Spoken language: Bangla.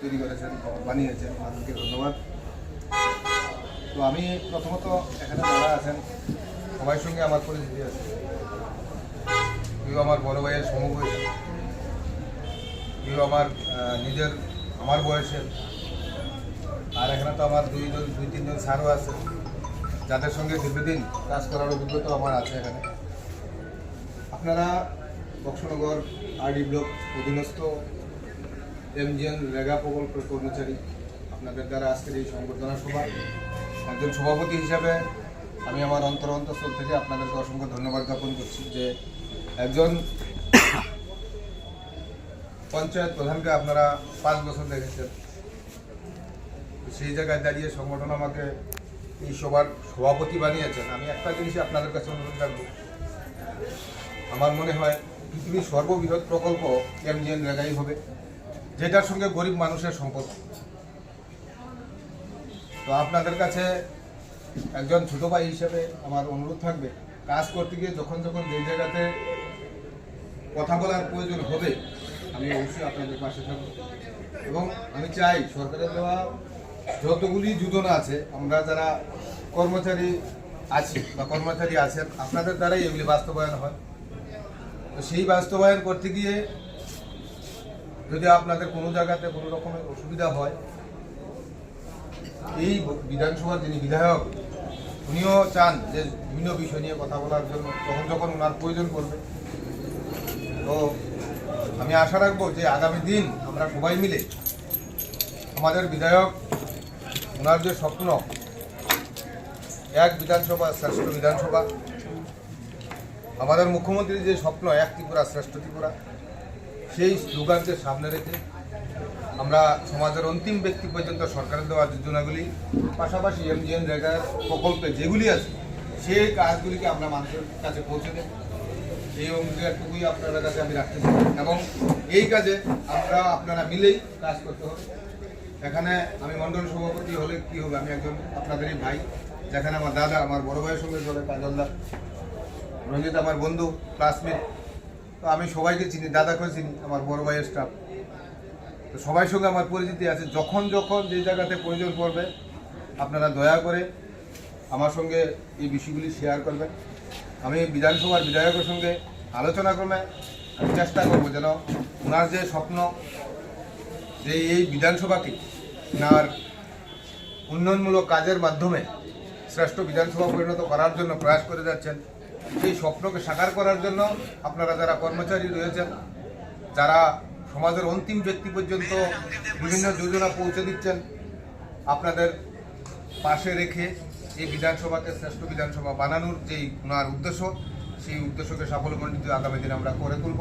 তৈরি করেছেন বানিয়েছেন তাদেরকে ধন্যবাদ। তো আমি প্রথমত এখানে যারা আছেন সবার সঙ্গে আমার পরিচিতি আছে। কেউ আমার বড় ভাইয়ের সমবয়সী, কেউ আমার নিজের, আমার বয়সের। আর এখানে তো আমার দুইজন, দুই, তিনজন স্যারও আছে। যাদের সঙ্গে দীর্ঘদিন কাজ করার অভিজ্ঞতা আমার আছে এখানে। আপনারা বক্সনগর, আরডি ব্লক অধীনস্থ এমজিএন রেগা প্রকল্পের কর্মচারী আপনাদের দ্বারা আজকের এই সংবর্ধনা সভা। একজন সভাপতি হিসাবে আমি আমার অন্তর অন্তঃস্থল থেকে আপনাদেরকে অসংখ্য ধন্যবাদ জ্ঞাপন করছি যে একজন পঞ্চায়েত প্রধানকে আপনারা পাঁচ বছর দেখেছেন। সেই জায়গায় দাঁড়িয়ে সংগঠন আমাকে এই সবার সভাপতি বানিয়েছেন। আমি একটা জিনিসই আপনাদের কাছে অনুরোধ রাখব। আমার মনে হয় পৃথিবীর সর্ববৃহৎ প্রকল্প এমজিএন রেগাই হবে। যেটার সঙ্গে গরিব মানুষের সম্পর্ক। তো আপনাদের কাছে একজন ছোট ভাই হিসেবে আমার অনুরোধ থাকবে, কাজ করতে গিয়ে যখন যখন যে জায়গাতে কথা বলার প্রয়োজন হবে, আমি অবশ্যই আপনাদের পাশে থাকব। এবং আমি চাই সরকারের দেওয়া যতগুলি যোজনা আছে, আমরা যারা কর্মচারী আছি বা কর্মচারী আছেন, আপনাদের দ্বারাই এগুলি বাস্তবায়ন হয়। তো সেই বাস্তবায়ন করতে গিয়ে যদি আপনাদের কোনো জায়গাতে কোনো রকমের অসুবিধা হয়, এই বিধানসভার যিনি বিধায়ক, উনিও চান যে বিভিন্ন বিষয় নিয়ে কথা বলার জন্য, তখন যখন ওনার প্রয়োজন পড়বে। তো আমি আশা রাখব যে আগামী দিন আমরা সবাই মিলে আমাদের বিধায়ক, ওনার যে স্বপ্ন, এক বিধানসভা, শ্রেষ্ঠ বিধানসভা, আমাদের মুখ্যমন্ত্রীর যে স্বপ্ন, এক ত্রিপুরা, শ্রেষ্ঠ ত্রিপুরা সেই স্লোগানকে সামনে রেখে আমরা সমাজের অন্তিম ব্যক্তি পর্যন্ত সরকারের দেওয়া যোজনাগুলি, পাশাপাশি এমজিএন রেগার প্রকল্পে যেগুলি আছে, সেই কাজগুলিকে আমরা মানুষের কাছে পৌঁছে দেব। এই অঙ্গীকারটুকুই আপনাদের কাছে আমি রাখতে চাই। এবং এই কাজে আমরা আপনারা মিলেই কাজ করতে হবে। এখানে আমি মন্ডল সভাপতি হলে কি হবে? আমি একজন আপনাদেরই ভাই, যেখানে আমার দাদা, আমার বড় ভাইয়ের সঙ্গে চলে কাজলদা রঞ্জিত, আমার বন্ধু ক্লাসমেট তো আমি সবাইকে চিনি, দাদাকেও চিনি, আমার বড় ভাইয়ের স্টাফ তো সবাই সঙ্গে আমার পরিচিতি আছে। যখন যখন যে জায়গাতে প্রয়োজন পড়বে, আপনারা দয়া করে আমার সঙ্গে এই বিষয়গুলি শেয়ার করবেন। আমি বিধানসভার বিধায়কের সঙ্গে আলোচনা ক্রমে আমি চেষ্টা করব যেন ওনার যে স্বপ্ন, যে এই বিধানসভাকে ওনার উন্নয়নমূলক কাজের মাধ্যমে শ্রেষ্ঠ বিধানসভা পরিণত করার জন্য প্রয়াস করে যাচ্ছেন সেই স্বপ্নকে সাকার করার জন্য আপনারা যারা কর্মচারী রয়েছেন, যারা সমাজের অন্তিম ব্যক্তি পর্যন্ত বিভিন্ন যোজনা পৌঁছে দিচ্ছেন, আপনাদের পাশে রেখে এই বিধানসভাকে, শ্রেষ্ঠ বিধানসভা বানানোর যেই ওনার উদ্দেশ্য, সেই উদ্দেশ্যকে সাফল্যমণ্ডিত আগামী দিনে আমরা করে তুলব।